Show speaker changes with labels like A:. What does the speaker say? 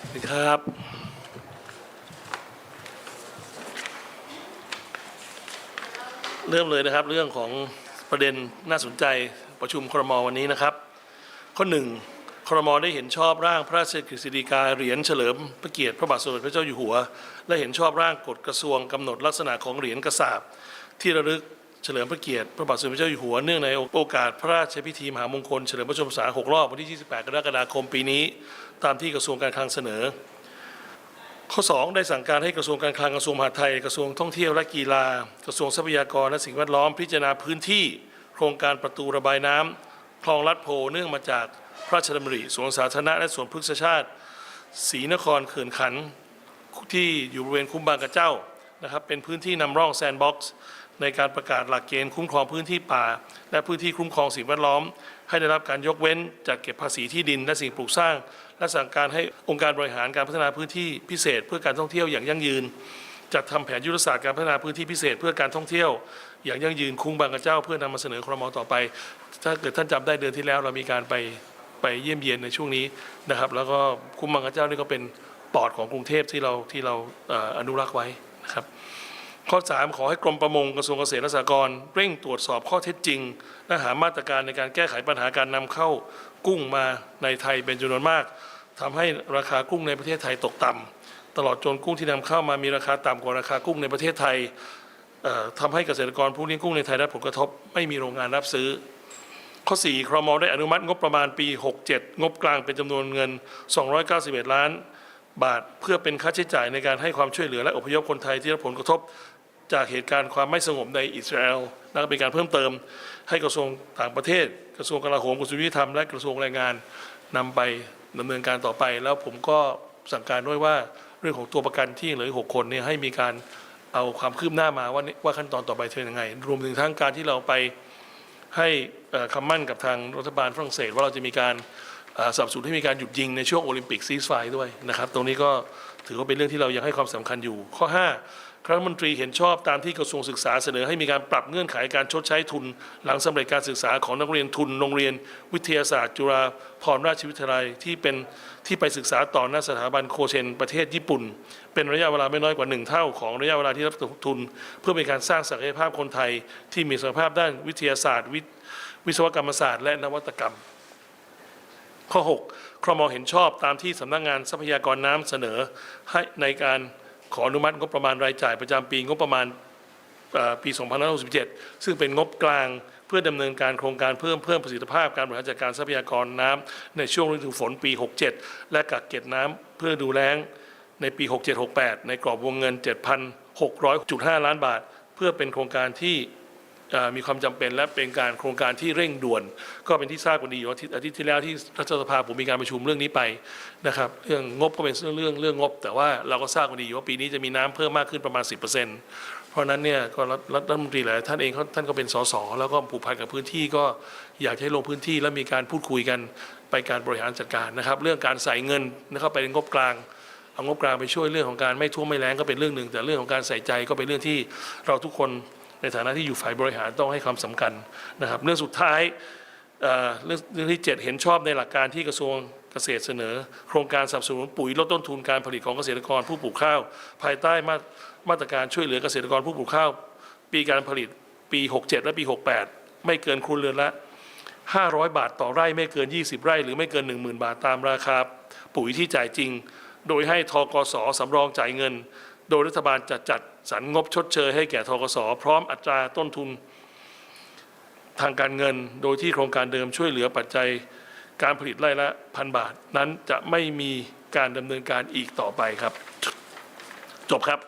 A: สวัสดีครับ เริ่มเลยนะครับเรื่องของประเด็นน่าสนใจประชุมครมวันนี้นะครับ ข้อหนึ่งครมได้เห็นชอบร่างพระราชกฤษฎีกาเหรียญเฉลิมพระเกียรติพระบาทสมเด็จพระเจ้าอยู่หัว และเห็นชอบร่างกฎกระทรวงกำหนดลักษณะของเหรียญกระสาบที่ระลึกเฉลิมพระเกียรติพระบาทสมเด็จพระเจ้าอยู่หัวเนื่องในโอกาสพระราชพิธีมหามงคลเฉลิมพระชนมพรรษา6รอบวันที่ 28 กรกฎาคมปีนี้ ตามที่กระทรวงการคลังเสนอ ข้อ 2 ได้สั่งการให้กระทรวงการคลังกระทรวงมหาดไทย กระทรวงท่องเที่ยวและกีฬา กระทรวงทรัพยากรและสิ่งแวดล้อมพิจารณาพื้นที่ โครงการประตูระบายน้ำคลองลัดโพเนื่องมาจากพระราชดำริสวนสาธารณะและสวนพฤกษชาติศรีนครเขื่อนขันที่อยู่บริเวณคุ้มบางกระเจ้านะครับเป็นพื้นที่นำร่องแซนด์บ็อกซ์ ในการประกาศหลักเกณฑ์คุ้มครองพื้นที่ป่า และพื้นที่คุ้มครองสิ่งแวดล้อม ให้ได้รับการยกเว้นจากเก็บภาษีที่ดินและสิ่งปลูกสร้าง และสั่งการให้องค์การบริหารการพัฒนาพื้นที่พิเศษ เพื่อการท่องเที่ยวอย่างยั่งยืนจัดทำแผนยุทธศาสตร์การพัฒนาพื้นที่พิเศษ เพื่อการท่องเที่ยว อย่างยั่งยืนคุ้งบางกระเจ้าเพื่อนำมาเสนอครมต่อไป ถ้าเกิดท่านจำได้เดือนที่แล้ว เรามีการไปไปเยี่ยมเยียนในช่วงนี้นะครับ แล้วก็คุ้งบางกระเจ้านี่ก็เป็นปอดของกรุงเทพที่เราที่เราอนุรักษ์ไว้นะครับ ข้อ 3 ขอให้กรมประมงกระทรวงเกษตรและสหกรณ์เร่งตรวจสอบข้อเท็จจริง และหามาตรการในการแก้ไขปัญหาการนำเข้ากุ้งมาในไทยเป็นจำนวนมากทำให้ราคากุ้งในประเทศไทยตกต่ำตลอดจนกุ้งที่นำเข้ามามีราคาต่ำกว่าราคากุ้งในประเทศไทยเอ่อทำให้เกษตรกรผู้เลี้ยงกุ้งในไทยได้ผลกระทบไม่มีโรงงานรับซื้อ ข้อ 4 ครมได้อนุมัติงบประมาณปี 67 งบกลางเป็นจำนวนเงิน 291 ล้านบาทเพื่อเป็นค่าใช้จ่ายในการให้ความช่วยเหลือและอพยพคนไทยที่รับผลกระทบ จากเหตุการณ์ความไม่สงบในอิสราเอลและก็เป็นการเพิ่มเติมให้กระทรวงต่างประเทศ กระทรวงกลาโหมกระทรวงยุติธรรมและกระทรวงแรงงานนำไปดำเนินการต่อไป แล้วผมก็สั่งการด้วยว่าเรื่องของตัวประกันที่ยังเหลืออีกหกคนเนี่ยให้มีการเอาความคืบหน้ามาว่าว่าขั้นตอนต่อไปจะเป็นยังไง รวมถึงทั้งการที่เราไปให้คำมั่นกับทางรัฐบาลฝรั่งเศส ว่าเราจะมีการเอ่อสนับสนให้มีการหยุดยิงในช่วงโอลิมปิกซีสไฟด้วยนะครับ ตรงนี้ก็ ถือว่าเป็นเรื่องที่เรายังให้ความสำคัญอยู่ ข้อ 5 คณะรัฐมนตรีเห็นชอบตามที่กระทรวงศึกษาเสนอให้มีการปรับเงื่อนไขการชดใช้ทุน หลังสำเร็จการศึกษาของนักเรียนทุนโรงเรียน วิทยาศาสตร์ จุฬาภรณราชวิทยาลัยที่เป็นที่ไปศึกษาต่อหน้าสถาบันโคเชนประเทศญี่ปุ่น เป็นระยะเวลาไม่น้อยกว่าหนึ่งเท่าของระยะเวลาที่รับทุน เพื่อเป็นการสร้างศักยภาพคนไทยที่มีศักยภาพด้านวิทยาศาสตร์ วิศวกรรมศาสตร์ และนวัตกรรม ข้อ 6ครมเห็นชอบตามที่สำนักงานทรัพยากรน้ำเสนอให้ในการขออนุมัติงบประมาณรายจ่ายประจำปีงบประมาณปี2567 ซึ่งเป็นงบกลางเพื่อดำเนินการโครงการเพิ่มเพิ่มประสิทธิภาพการบริหารจัดการทรัพยากรน้ำในช่วงฤดูฝนปี 67 และกักเก็บน้ำเพื่อดูแลงในปี 67-68 ในกรอบวงเงิน 7,600.5 ล้านบาท เพื่อเป็นโครงการที่ มีความจำเป็นและเป็นการโครงการที่เร่งด่วน ก็เป็นที่ทราบกันดีอยู่ว่าอาทิตย์อาทิตย์ที่แล้วที่รัฐสภาผมมีการประชุมเรื่องนี้ไปนะครับเรื่องงบก็เป็นเรื่องเรื่องงบ แต่ว่าเราก็ทราบกันดีอยู่ว่าปีนี้จะมีน้ำเพิ่มมากขึ้นประมาณ 10%เพราะนั้นเนี่ยก็รัฐมนตรีหลายท่านเองเขาท่านก็เป็นสสแล้วก็ผูกพันกับพื้นที่ก็อยากให้ลงพื้นที่และมีการพูดคุยกันไปการบริหารจัดการนะครับ เรื่องการใส่เงินนะครับไปในงบกลางเอางบกลางไปช่วยเรื่องของการไม่ท่วมไม่แล้งก็เป็นเรื่องหนึ่งแต่เรื่องของการใส่ใจก็เป็นเรื่องที่เราทุกคน ในฐานะที่อยู่ฝ่ายบริหารต้องให้ความสำคัญนะครับ เรื่องสุดท้ายเเรื่องเรื่องที่ 7 เห็นชอบในหลักการที่กระทรวงเกษตรเสนอ โครงการสนับสนุนปุ๋ยลดต้นทุนการผลิตของเกษตรกรผู้ปลูกข้าว ภายใต้มามาตรการช่วยเหลือเกษตรกรผู้ปลูกข้าว ปีการผลิตปี 67 และปี 68 ไม่เกินครัวเรือนละ 500 บาทต่อไร่ไม่เกิน 20 ไร่ หรือไม่เกิน 10,000 บาทตามราคาปุ๋ยที่จ่ายจริง โดยให้ทกสสำรองจ่ายเงิน โดยรัฐบาลจะจัด สรรงบชดเชยให้แก่ทกศพร้อมอัตราต้นทุนทางการเงิน โดยที่โครงการเดิมช่วยเหลือปัจจัยการผลิตไร่ละพันบาท นั้นจะไม่มีการดำเนินการอีกต่อไปครับ จบครับ